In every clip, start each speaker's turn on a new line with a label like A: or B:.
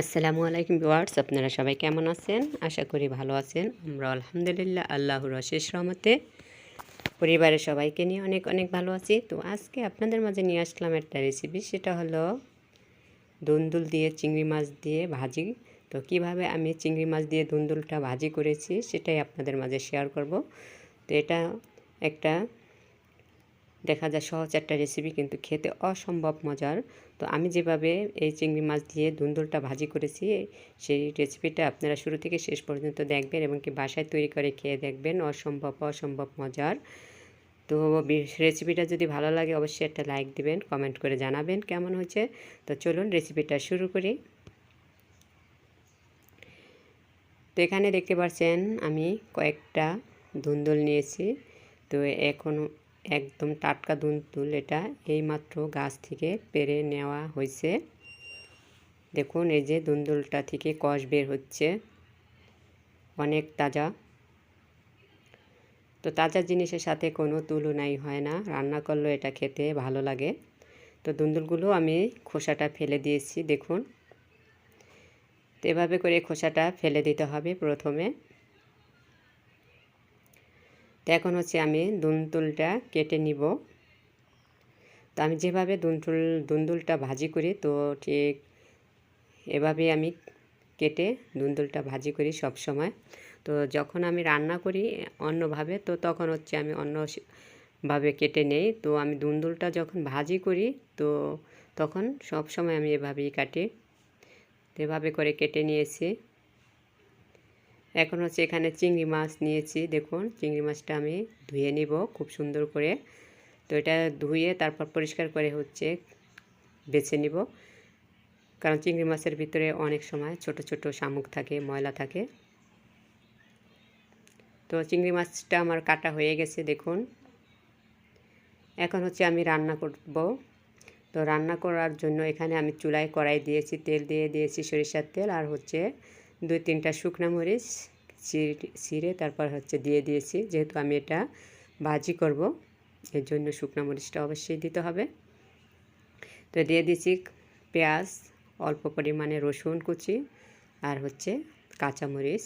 A: আসসালামু আলাইকুম ভিউয়ার্স, আপনারা সবাই কেমন আছেন? আশা করি ভালো আছেন। আমরা আলহামদুলিল্লাহ আল্লাহর অশেষ রহমতে পরিবারের সবাইকে নিয়ে অনেক অনেক ভালো আছি। তো আজকে আপনাদের মাঝে নিয়ে আসলাম একটা রেসিপি সেটা হলো দুন্দুল দিয়ে চিংড়ি মাছ দিয়ে ভাজি। তো কীভাবে আমি চিংড়ি মাছ দিয়ে দুন্দুলটা ভাজি করেছি, সেটাই আপনাদের মাঝে শেয়ার করব। তো এটা একটা দেখা যায় সহজ একটা রেসিপি কিন্তু খেতে অসম্ভব মজার। তো আমি যেভাবে এই চিংড়ি মাছ দিয়ে ধুন্দুলটা ভাজি করেছি, সেই রেসিপিটা আপনারা শুরু থেকে শেষ পর্যন্ত দেখবেন এবং কি বাসায় তৈরি করে খেয়ে দেখবেন, অসম্ভব অসম্ভব মজার। তো রেসিপিটা যদি ভালো লাগে অবশ্যই একটা লাইক দিবেন কমেন্ট করে জানাবেন কেমন হয়েছে। তো চলুন রেসিপিটা শুরু করি। তো এখানে দেখতে পাচ্ছেন আমি কয়েকটা ধুন্দুল নিয়েছি। তো এখন একদম টাটকা দুল এটা এইমাত্র গাছ থেকে পেরে নেওয়া হয়েছে দেখুন, এই যে দুন্দুলটা থেকে কষ বের হচ্ছে। অনেক তাজা। তো তাজা জিনিসের সাথে কোনো তুলনাই হয় না। রান্না করলেও এটা খেতে ভালো লাগে। তো দুন্দুলগুলো আমি খোসাটা ফেলে দিয়েছি, দেখুন। তো এভাবে করে খোসাটা ফেলে দিতে হবে প্রথমে। তো এখন হচ্ছে আমি দুনতুলটা কেটে নিব। তো আমি যেভাবে দুনতুল দুন্দুলটা ভাজি করি, তো ঠিক এভাবে আমি কেটে দুন্দুলটা ভাজি করি সব সময় তো যখন আমি রান্না করি অন্যভাবে, তো তখন হচ্ছে আমি অন্যভাবে কেটে নেই। তো আমি দুন্দুলটা যখন ভাজি করি, তো তখন সব সময় আমি এভাবেই কাটি। এভাবে করে কেটে নিয়েছি। এখন হচ্ছে এখানে চিংড়ি মাছ নিয়েছি। দেখুন, চিংড়ি মাছটা আমি ধুয়ে নিব খুব সুন্দর করে। তো এটা ধুয়ে তারপর পরিষ্কার করে হচ্ছে বেছে নিব। কারণ চিংড়ি মাছের ভিতরে অনেক সময় ছোট ছোট শামুক থাকে, ময়লা থাকে। তো চিংড়ি মাছটা আমার কাটা হয়ে গেছে, দেখুন। এখন হচ্ছে আমি রান্না করব। তো রান্না করার জন্য এখানে আমি চুলায় কড়াই দিয়েছি, তেল দিয়ে দিয়েছি সরিষার তেল আর হচ্ছে দুই তিনটা শুকনা মরিচ ছিঁড়ে তারপর হচ্ছে দিয়ে দিয়েছি। যেহেতু আমি এটা ভাজি করব, এর জন্য শুকনো মরিচটা অবশ্যই দিতে হবে। তো দিয়ে দিয়েছি পেঁয়াজ, অল্প পরিমাণে রসুন কুচি আর হচ্ছে কাঁচামরিচ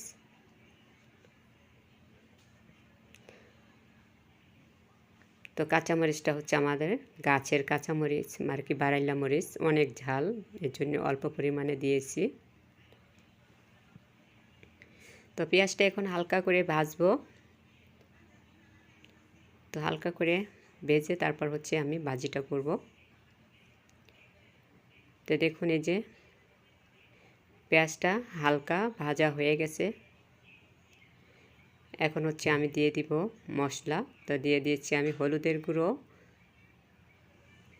A: তো কাঁচামরিচটা হচ্ছে আমাদের গাছের কাঁচামরিচ আর কি বারাইলা মরিচ, অনেক ঝাল, এর জন্য অল্প পরিমাণে দিয়েছি। তো পেঁয়াজটা এখন হালকা করে ভাজবো। তো হালকা করে ভেজে তারপর হচ্ছে আমি ভাজিটা করব। তো দেখুন এই যে পেঁয়াজটা হালকা ভাজা হয়ে গেছে। এখন হচ্ছে আমি দিয়ে দিব মশলা। তো দিয়ে দিয়েছি আমি হলুদের গুঁড়ো।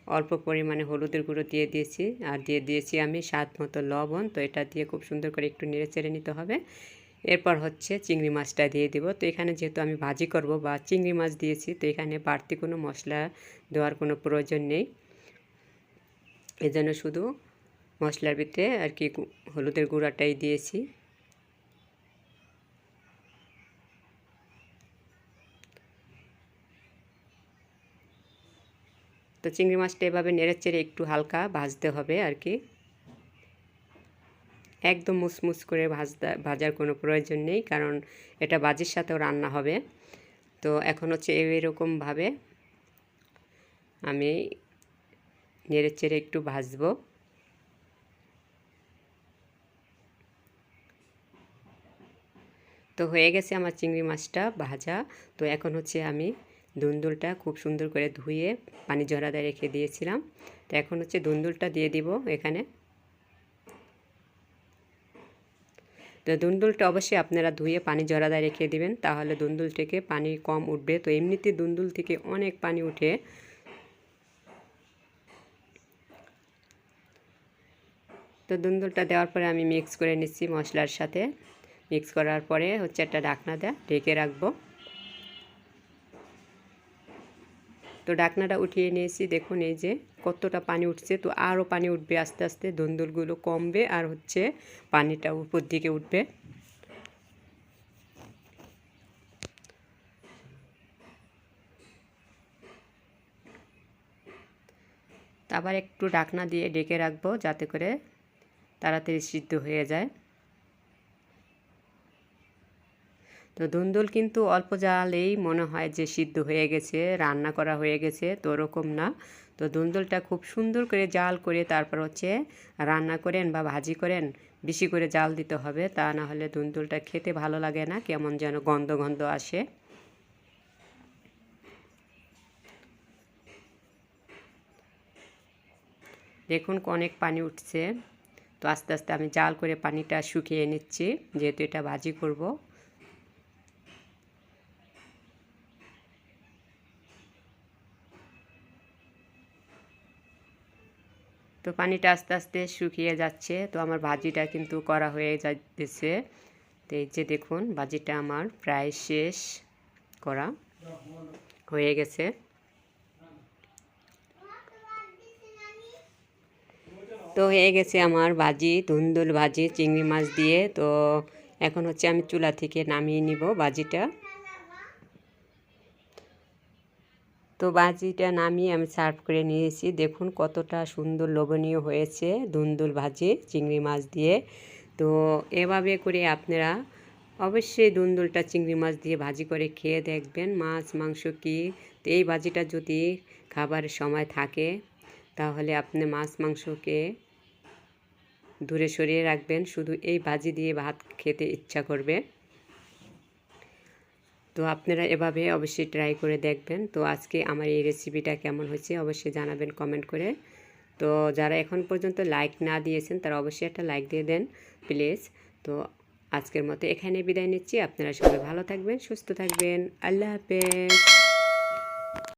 A: অল্প পরিমাণে হলুদের গুঁড়ো দিয়ে দিয়েছি। আর দিয়ে দিয়েছি আমি স্বাদ মতো লবণ। তো এটা দিয়ে খুব সুন্দর করে একটু নেড়ে চেড়ে নিতে হবে। এরপর হচ্ছে চিংড়ি মাছটা দিয়ে দিব। তো এখানে যেহেতু আমি ভাজি করব বা চিংড়ি মাছ দিয়েছি, তো এখানে বাড়তি কোনো মশলা দেওয়ার কোনো প্রয়োজন নেই। এজন্য শুধু মশলার ভিতরে আর কি হলুদের গুঁড়াটাই দিয়েছি। তো চিংড়ি মাছটা এভাবে নেড়ে চেড়ে একটু হালকা ভাজতে হবে আর কি। একদম মুসমুস করে ভাজতে, ভাজার কোনো প্রয়োজন নেই, কারণ এটা বাজির সাথেও রান্না হবে। তো এখন হচ্ছে এরকমভাবে আমি নেড়ে চেড়ে একটু ভাজবো। তো হয়ে গেছে আমার চিংড়ি মাছটা ভাজা। তো এখন হচ্ছে আমি দুন্দুলটা খুব সুন্দর করে ধুয়ে পানি জড়াতে রেখে দিয়েছিলাম। তো এখন হচ্ছে দুন্দুলটা দিয়ে দিব এখানে। তো দুন্দুলটা অবশ্যই আপনারা ধুয়ে পানি জরাদায় রেখে দিবেন, তাহলে দুন্দুল থেকে পানি কম উঠবে। তো এমনিতে দুন্দুল থেকে অনেক পানি উঠে। তো দুন্দুলটা দেওয়ার পরে আমি মিক্স করে নিচ্ছি মশলার সাথে। মিক্স করার পরে হচ্ছে একটা ঢাকনা দেয়া ঢেকে রাখব। তো ডাকনাটা উঠিয়ে নিয়েছি। দেখুন এই যে কতটা পানি উঠছে, তো আরও পানি উঠবে আস্তে আস্তে, দন্দুলগুলো কমবে আর হচ্ছে পানিটা উপর দিকে উঠবে। আবার একটু ডাকনা দিয়ে ডেকে রাখব যাতে করে তাড়াতাড়ি সিদ্ধ হয়ে যায়। তো ধুন্দুল কিন্তু অল্প জালেই মনে হয় যে সিদ্ধ হয়ে গেছে, রান্না করা হয়ে গেছে, তো ওরকম না। তো ধুন্দুলটা খুব সুন্দর করে জাল করে তারপর হচ্ছে রান্না করেন বা ভাজি করেন, বেশি করে জাল দিতে হবে, তা না হলে ধুন্দুলটা খেতে ভালো লাগে না, কেমন যেন গন্ধ গন্ধ আসে। দেখুন অনেক পানি উঠছে, তো আস্তে আস্তে আমি জাল করে পানিটা শুকিয়ে নিচ্ছি, যেহেতু এটা ভাজি করব। তো পানিটা আস্তে আস্তে শুকিয়ে যাচ্ছে। তো আমার ভাজিটা কিন্তু করা হয়ে যাচ্ছে তো এই যে দেখুন, ভাজিটা আমার প্রায় শেষ করা হয়ে গেছে। তো হয়ে গেছে আমার ভাজি, ধুন্দুল ভাজি, চিংড়ি মাছ দিয়ে। তো এখন হচ্ছে আমি চুলা থেকে নামিয়ে নিব ভাজিটা। তো ভাজিটা নামিয়ে আমি সার্ভ করে নিয়েছি। দেখুন কতটা সুন্দর লোভনীয় হয়েছে দুন্দুল ভাজি চিংড়ি মাছ দিয়ে। তো এভাবে করে আপনারা অবশ্যই দুন্দুলটা চিংড়ি মাছ দিয়ে ভাজি করে খেয়ে দেখবেন মাছ, মাংস কি। তো এই ভাজিটা যদি খাবারের সময় থাকে তাহলে আপনি মাছ, মাংসকে দূরে সরিয়ে রাখবেন। শুধু এই ভাজি দিয়ে ভাত খেতে ইচ্ছা করবে। তো আপনারা এভাবে অবশ্যই ট্রাই করে দেখবেন। তো আজকে আমার এই রেসিপিটা কেমন হয়েছে অবশ্যই জানাবেন কমেন্ট করে। তো যারা এখন পর্যন্ত লাইক না দিয়েছেন, তারা অবশ্যই একটা লাইক দিয়ে দেন প্লিজ তো আজকের মতো এখানে বিদায় নিচ্ছি। আপনারা সবাই ভালো থাকবেন, সুস্থ থাকবেন। আল্লাহ হাফেজ।